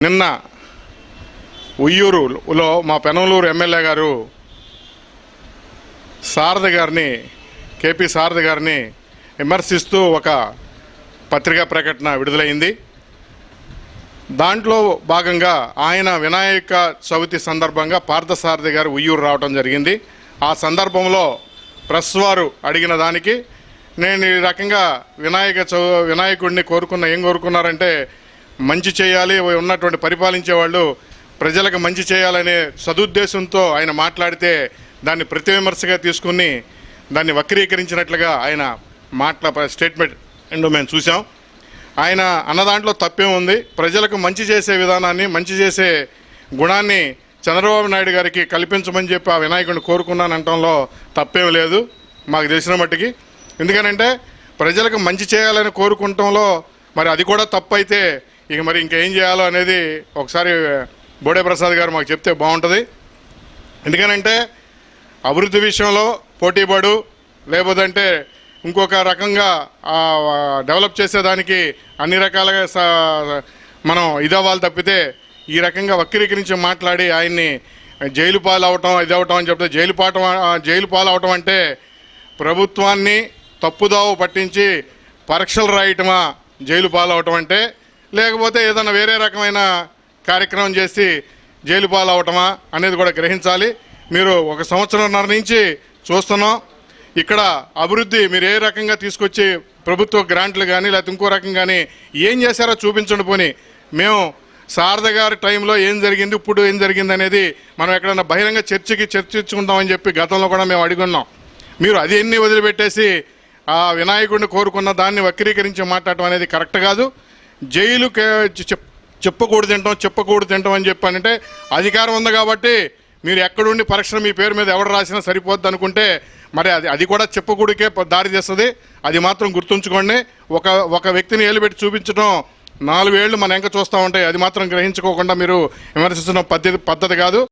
నిన్న ఉయ్యూరులో మా పెనమలూరు ఎమ్మెల్యే గారు శారద గారిని కేపీ శారద గారిని విమర్శిస్తూ ఒక పత్రికా ప్రకటన విడుదలైంది. దాంట్లో భాగంగా ఆయన వినాయక చవితి సందర్భంగా పార్థసారథి గారు ఉయ్యూరు రావడం జరిగింది. ఆ సందర్భంలో ప్రెస్ వారు అడిగిన దానికి నేను ఈ రకంగా వినాయక చౌ వినాయకుడిని కోరుకున్న ఏం కోరుకున్నారంటే మంచి చేయాలి ఉన్నటువంటి పరిపాలించే వాళ్ళు ప్రజలకు మంచి చేయాలనే సదుద్దేశంతో ఆయన మాట్లాడితే దాన్ని ప్రతి విమర్శగా తీసుకుని దాన్ని వక్రీకరించినట్లుగా ఆయన మాట్లా స్టేట్మెంట్ ఏంటో మేము చూసాం ఆయన అన్నదాంట్లో తప్పేం ఉంది. ప్రజలకు మంచి చేసే విధానాన్ని మంచి చేసే గుణాన్ని చంద్రబాబు నాయుడు గారికి కల్పించమని చెప్పి ఆ వినాయకుడిని కోరుకున్నాను అనటంలో తప్పేం లేదు. మాకు తెలిసిన మట్టుకి. ఎందుకనంటే ప్రజలకు మంచి చేయాలని కోరుకుంటంలో మరి అది కూడా తప్పు అయితే ఇక మరి ఇంకేం చేయాలో అనేది ఒకసారి బోడే ప్రసాద్ గారు మాకు చెప్తే బాగుంటుంది. ఎందుకనంటే అభివృద్ధి విషయంలో పోటీపడు లేకపోతే ఇంకొక రకంగా డెవలప్ చేసేదానికి అన్ని రకాలుగా స- మనం ఇదవ్వాలి తప్పితే ఈ రకంగా వక్రీకరించి మాట్లాడి ఆయన్ని జైలు పాలు అవటం ఇది అవటం అని చెప్తే జైలు పాటం జైలు పాలవటం అంటే ప్రభుత్వాన్ని తప్పుదావ పట్టించి పరీక్షలు రాయటమా జైలు పాలు అంటే లేకపోతే ఏదైనా వేరే రకమైన కార్యక్రమం చేసి జైలు పాలవటమా అవటమా అనేది కూడా గ్రహించాలి. మీరు ఒక సంవత్సరంన్నర నుంచి చూస్తున్నాం. ఇక్కడ అభివృద్ధి మీరు ఏ రకంగా తీసుకొచ్చి ప్రభుత్వ గ్రాంట్లు కానీ లేకపోతే ఇంకో రకం కానీ ఏం చేశారో చూపించండి పోని. మేము శారద గారి టైంలో ఏం జరిగింది ఇప్పుడు ఏం జరిగింది అనేది మనం ఎక్కడన్నా బహిరంగ చర్చకి చర్చించుకుందామని చెప్పి గతంలో కూడా మేము అడుగున్నాం మీరు అది ఎన్ని వదిలిపెట్టేసి ఆ వినాయకుడిని కోరుకున్న దాన్ని వక్రీకరించి మాట్లాడటం అనేది కరెక్ట్ కాదు. జైలు చెప్ చెప్పకూడదు తింటాం చెప్పకూడదు తింటాం అని చెప్పానంటే అధికారం ఉంది కాబట్టి మీరు ఎక్కడుండి పరీక్షలు మీ పేరు మీద ఎవరు రాసినా సరిపోద్ది అనుకుంటే మరి అది అది కూడా చెప్పకూడికే దారి తీస్తుంది. అది మాత్రం గుర్తుంచుకోండి. ఒక ఒక వ్యక్తిని ఏలుబెట్టి చూపించడం నాలుగేళ్ళు మనం మన ఎంక చూస్తూ ఉంటాయి. అది మాత్రం గ్రహించుకోకుండా మీరు విమర్శిస్తున్న పద్ధతి పద్ధతి కాదు.